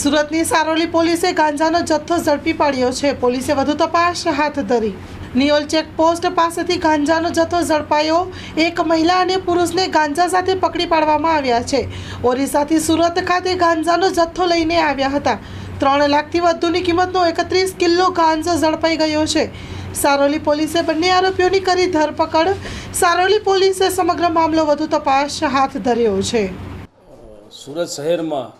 સુરતની સારોલી પોલીસે ગાંજાનો જથ્થો ઝડપી પાડ્યો છે. પોલીસે વધુ તપાસ હાથ ધરી. નિયોલ ચેકપોસ્ટ પાસેથી ગાંજાનો જથ્થો ઝડપાયો. એક મહિલા અને પુરુષને ગાંજા સાથે પકડી પાડવામાં આવ્યા છે. ઓરિસ્સાથી સુરત ખાતે ગાંજાનો જથ્થો લઈને આવ્યા હતા. ત્રણ લાખથી વધુની કિંમતનો એકત્રીસ કિલો ગાંજો ઝડપાઈ ગયો છે. સારોલી પોલીસે બંને આરોપીઓની કરી ધરપકડ. સારોલી પોલીસે સમગ્ર મામલો વધુ તપાસ હાથ ધર્યો છે. સુરત શહેરમાં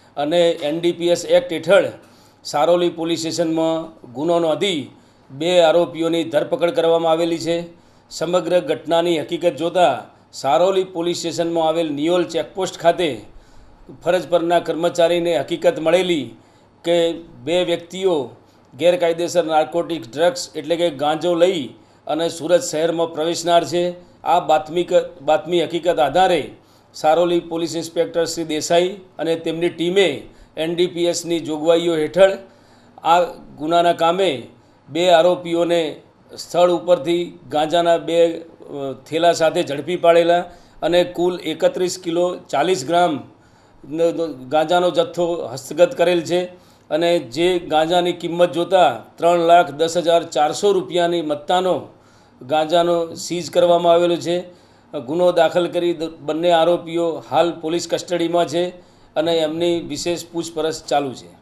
અને એનડીપીએસ એક્ટ હેઠળ સારોલી પોલીસ સ્ટેશનમાં ગુનો નોંધી બે આરોપીઓની ધરપકડ કરવામાં આવેલી છે. સમગ્ર ઘટનાની હકીકત જોતાં સારોલી પોલીસ સ્ટેશનમાં આવેલ નિયોલ ચેકપોસ્ટ ખાતે ફરજ પરના કર્મચારીને હકીકત મળેલી કે બે વ્યક્તિઓ ગેરકાયદેસર નાર્કોટિક ડ્રગ્સ એટલે કે ગાંજો લઈ અને સુરત શહેરમાં પ્રવેશનાર છે. આ બાતમી બાતમી હકીકત આધારે સારોલી પોલીસ ઇન્સ્પેક્ટર શ્રી દેસાઈ અને તેમની ટીમે એનડીપીએસની જોગવાઈઓ હેઠળ આ ગુનાના કામે બે આરોપીઓને સ્થળ ઉપરથી ગાંજાના બે થેલા સાથે ઝડપી પાડેલા અને કુલ એકત્રીસ કિલો ચાલીસ ગ્રામ ગાંજાનો જથ્થો હસ્તગત કરેલ છે અને જે ગાંજાની કિંમત જોતાં ત્રણ લાખ દસ હજાર ચારસો રૂપિયાની મત્તાનો ગાંજાનો સીઝ કરવામાં આવેલો છે. ગુનો દાખલ કરી બંને આરોપીઓ હાલ પોલીસ કસ્ટડીમાં છે અને એમની વિશેષ પૂછપરછ ચાલુ છે.